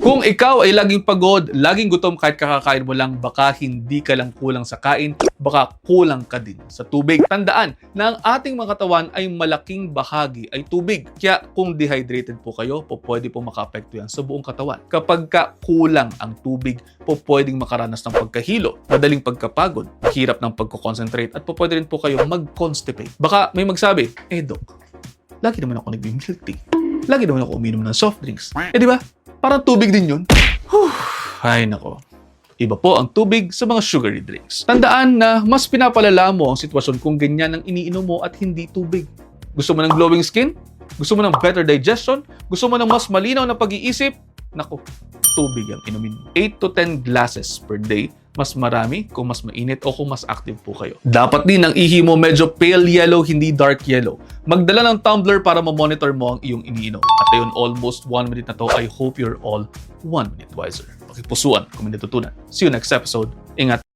Kung ikaw ay laging pagod, laging gutom kahit kakakain mo lang, baka hindi ka lang kulang sa kain, baka kulang ka din sa tubig. Tandaan na ang ating mga katawan ay malaking bahagi ay tubig. Kaya kung dehydrated po kayo, po pwede po makaapekto yan sa buong katawan. Kapag ka kulang ang tubig, po pwedeng makaranas ng pagkahilo, madaling pagkapagod, hirap ng pagkoconcentrate, at po pwede rin po kayo mag-constipate. Baka may magsabi, eh dok, lagi naman ako nag-milk tea. Lagi naman ako uminom ng soft drinks. Eh di ba? Parang tubig din yun. Whew, ay nako. Iba po ang tubig sa mga sugary drinks. Tandaan na mas pinapalala mo ang sitwasyon kung ganyan ang iniinom mo at hindi tubig. Gusto mo ng glowing skin? Gusto mo ng better digestion? Gusto mo ng mas malinaw na pag-iisip? Nako, tubig ang inumin mo. 8 to 10 glasses per day mas marami kung mas mainit o kung mas active po kayo. Dapat din ang ihi mo medyo pale yellow, hindi dark yellow. Magdala ng tumbler para ma-monitor mo ang iyong iniinom. At ayun, almost one minute na to. I hope you're all one minute wiser. Pakipusuan kung may natutunan. See you next episode. Ingat!